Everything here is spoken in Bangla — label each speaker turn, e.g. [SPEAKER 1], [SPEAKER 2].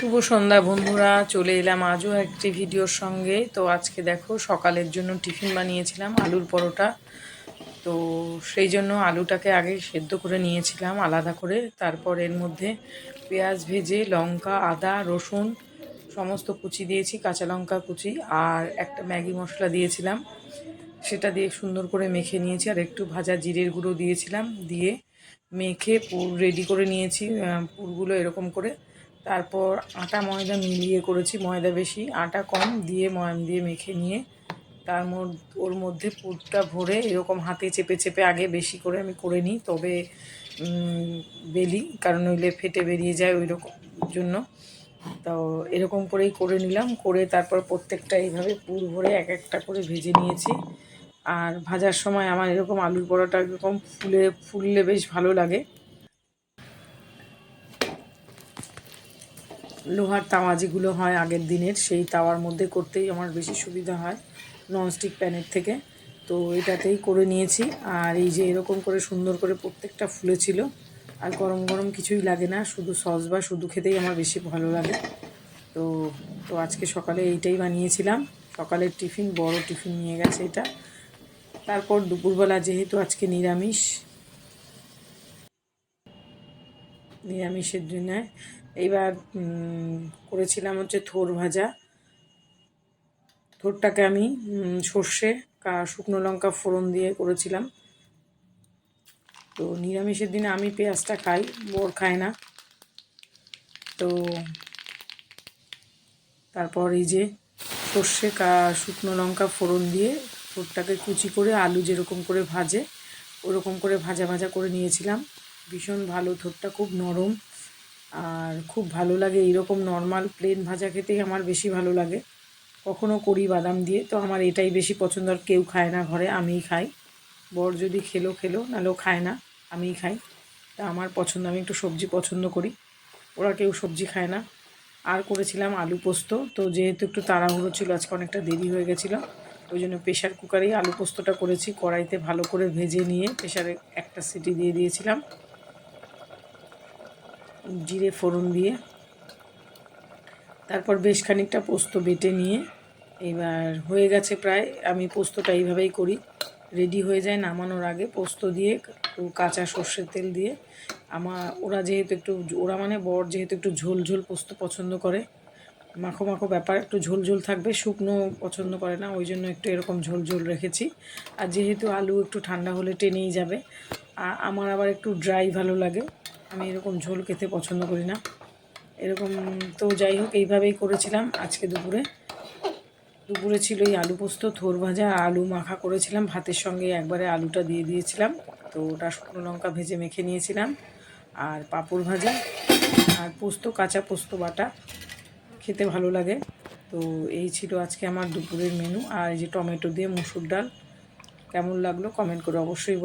[SPEAKER 1] শুভ সন্ধ্যা, বন্ধুরা। চলে এলাম আজও একটি ভিডিওর সঙ্গে। তো আজকে দেখো, সকালের জন্য টিফিন বানিয়েছিলাম আলুর পরোটা। তো সেই জন্য আলুটাকে আগে সেদ্ধ করে নিয়েছিলাম আলাদা করে। তারপর এর মধ্যে পেঁয়াজ ভেজে, লঙ্কা, আদা, রসুন সমস্ত কুচি দিয়েছি, কাঁচা লঙ্কা কুচি। আর একটা ম্যাগি মশলা দিয়েছিলাম। সেটা দিয়ে সুন্দর করে মেখে নিয়েছি। আর একটু ভাজা জিরের গুঁড়ো দিয়েছিলাম। দিয়ে মেখে পুর রেডি করে নিয়েছি পুরগুলো এরকম করে। তারপর আটা, ময়দা মিলিয়ে করেছি, ময়দা বেশি, আটা কম দিয়ে ময়াম দিয়ে মেখে নিয়ে তার ওর মধ্যে পুরটা ভরে এরকম হাতে চেপে চেপে আগে বেশি করে আমি করে নিই, তবে বেলি, কারণ নইলে ফেটে বেরিয়ে যায় ওই রকম জন্য। তো এরকম করেই করে নিলাম, করে তারপর প্রত্যেকটা এইভাবে পুর ভরে এক একটা করে ভেজে নিয়েছি। আর ভাজার সময় আমার এরকম আলুর পরোটা এরকম ফুলে, ফুললে বেশ ভালো লাগে। লোহার তাওয়া যেগুলো হয় আগের দিনের, সেই তাওয়ার মধ্যে করতেই আমার বেশি সুবিধা হয় ননস্টিক প্যানের থেকে। তো এটাতেই করে নিয়েছি। আর এই যে এরকম করে সুন্দর করে প্রত্যেকটা ফুলেছিল আর গরম গরম কিছুই লাগে না, শুধু সস বা শুধু খেতেই আমার বেশি ভালো লাগে। তো তো আজকে সকালে এইটাই বানিয়েছিলাম। সকালের টিফিন, বড় টিফিন নিয়ে গেছে এটা। তারপর দুপুরবেলা যেহেতু আজকে নিরামিষ, নিরামিষের জন্য এইবার করেছিলাম হচ্ছে থোর ভাজা। থোরটাকে আমি সর্ষে শুকনো লঙ্কা ফোড়ন দিয়ে করেছিলাম। তো নিরামিষের দিনে আমি পেঁয়াজটা খাই, বর খায় না। তো তারপর এই যে সর্ষে, কা, শুকনো লঙ্কা ফোড়ন দিয়ে থোরটাকে কুচি করে আলু যেরকম করে ভাজে, ওরকম করে ভাজা ভাজা করে নিয়েছিলাম। ভীষণ ভালো, থোরটা খুব নরম। আর খুব ভালো লাগে, এইরকম নর্মাল প্লেন ভাজা খেতেই আমার বেশি ভালো লাগে। কখনো করি বাদাম দিয়ে, তো আমার এটাই বেশি পছন্দ, আর কেউ খায় না ঘরে, আমিই খাই। বর যদি খেলো খেলো, নাহলেও খায় না, আমিই খাই। তা আমার পছন্দ, আমি একটু সবজি পছন্দ করি। ওরা কেউ সবজি খায় না। আর করেছিলাম আলু পোস্ত, তো যেহেতু একটু তাড়াহুড়ো ছিল, আজকে অনেকটা দেরি হয়ে গেছিল, ওই জন্য প্রেশার কুকারেই আলু পোস্তটা করেছি। কড়াইতে ভালো করে ভেজে নিয়ে প্রেশারে একটা সিটি দিয়ে দিয়েছিলাম। জিরে ফোড়ন দিয়ে। তারপর বেশ খানিকটা পোস্ত বেটে নিয়ে এবার হয়ে গেছে প্রায়, আমি পোস্তটা এইভাবেই করি। রেডি হয়ে যায় নামানোর আগে পোস্ত দিয়ে, একটু কাঁচা সর্ষের তেল দিয়ে। আমার ওরা যেহেতু একটু, ওরা মানে বর যেহেতু একটু ঝোল ঝোল পোস্ত পছন্দ করে। মাখো মাখো ব্যাপার, একটু ঝোল ঝোল থাকবে, শুকনো পছন্দ করে না, ওই জন্য একটু এরকম ঝোল ঝোল রেখেছি। আর যেহেতু আলু একটু ঠান্ডা হলে টেনেই যাবে আমার আবার একটু ড্রাই ভালো লাগে। আমি এরকম ঝোল খেতে পছন্দ করি না। এরকম তো যাই হোক, এইভাবেই করেছিলাম আজকে দুপুরে। দুপুরে ছিল এই আলু পোস্ত, থোর ভাজা, আলু মাখা করেছিলাম। ভাতের সঙ্গে একবারে আলুটা দিয়ে দিয়েছিলাম। তো ওটা শুকনো লঙ্কা ভেজে মেখে নিয়েছিলাম। আর পাঁপড় ভাজা আর পোস্ত, কাঁচা পোস্ত বাটা খেতে ভালো লাগে। তো এই ছিল আজকে আমার দুপুরের মেনু আর এই যে টমেটো দিয়ে মুসুর ডাল, কেমন লাগল কমেন্ট করে অবশ্যই